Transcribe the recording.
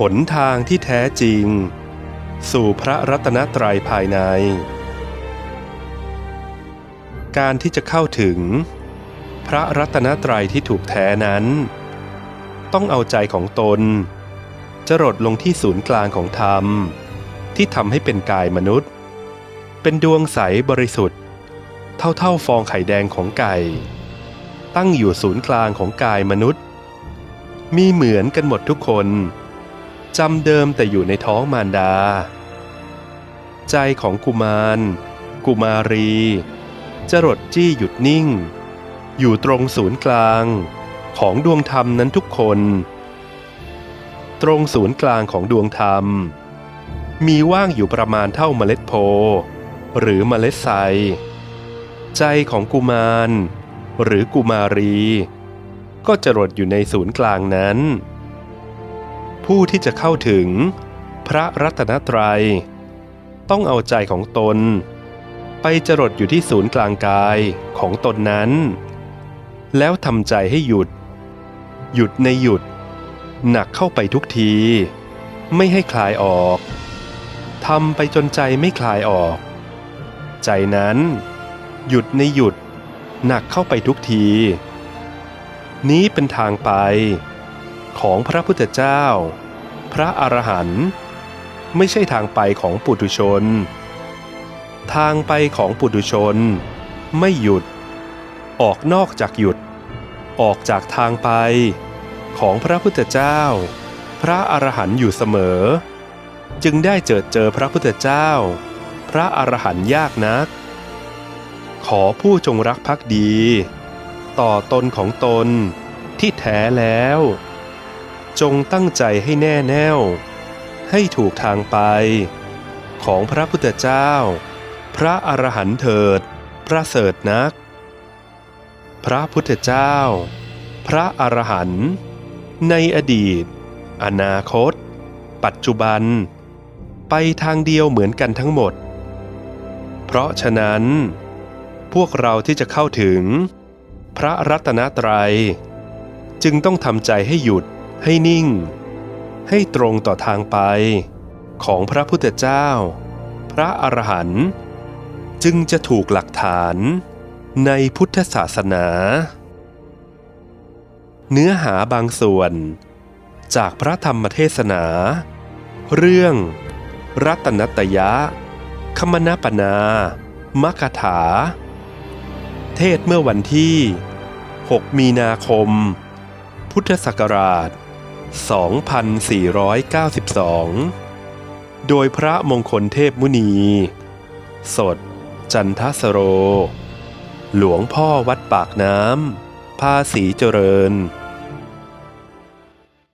หนทางที่แท้จริง สู่พระรัตนตรัยภายใน การที่จะเข้าถึง พระรัตนตรัยที่ถูกแท้นั้น ต้องเอาใจของตน จรดลงที่ศูนย์กลางของธรรม ที่ทำให้เป็นกายมนุษย์ เป็นดวงใสบริสุทธิ์ เท่าๆฟองไข่แดงของไก่ ตั้งอยู่ศูนย์กลางของกายมนุษย์ มีเหมือนกันหมดทุกคน จำเดิมแต่อยู่ในท้องมารดา ใจของกุมาร กุมารี จรดจี้หยุดนิ่ง อยู่ตรงศูนย์กลางของดวงธรรมนั้นทุกคน ตรงศูนย์กลางของดวงธรรม มีว่างอยู่ประมาณเท่าเมล็ดโพ หรือเมล็ดไทรใจของกุมาร หรือกุมารี ก็จรดอยู่ในศูนย์กลางนั้น ผู้ที่จะเข้าถึงพระรัตนตรัย ต้องเอาใจของตน ไปจรดอยู่ที่ศูนย์กลางกายของตนนั้น แล้วทำใจให้หยุด หยุดในหยุด หนักเข้าไปทุกที ไม่ให้คลายออกทำไปจนใจไม่คลายออก ใจนั้น หยุดในหยุด หนักเข้าไปทุกที นี้เป็นทางไป ของพระพุทธเจ้า พระอรหันต์ไม่ใช่ทางไปของปุถุชน ทางไปของปุถุชน ไม่หยุด ออกนอกจากหยุด ออกจากทางไป ของพระพุทธเจ้า พระอรหันต์อยู่เสมอ จึงได้เจอเจอพระพุทธเจ้า พระอรหันต์ยากนัก ขอผู้จงรักภักดี ต่อตนของตนที่แท้แล้ว จงตั้งใจให้แน่แน่ว ให้ถูกทางไป ของพระพุทธเจ้า พระอรหันต์เถิด ประเสริฐนัก พระพุทธเจ้า พระอรหันต์ในอดีต อนาคต ปัจจุบัน ไปทางเดียวเหมือนกันทั้งหมด เพราะฉะนั้น พวกเราที่จะเข้าถึง พระรัตนตรัย จึงต้องทำใจให้หยุด ให้นิ่ง ให้ตรงต่อทางไป ของพระพุทธเจ้า พระอรหันต์จึงจะถูกหลักฐานในพุทธศาสนา เนื้อหาบางส่วน จากพระธรรมเทศนา เรื่อง รัตนตยะ คมนปนา มกถา เทศเมื่อวันที่ 6 มีนาคม พุทธศักราช 2492 โดยพระมงคลเทพมุนี สด จันทสโร หลวงพ่อวัดปากน้ำภาษีเจริญ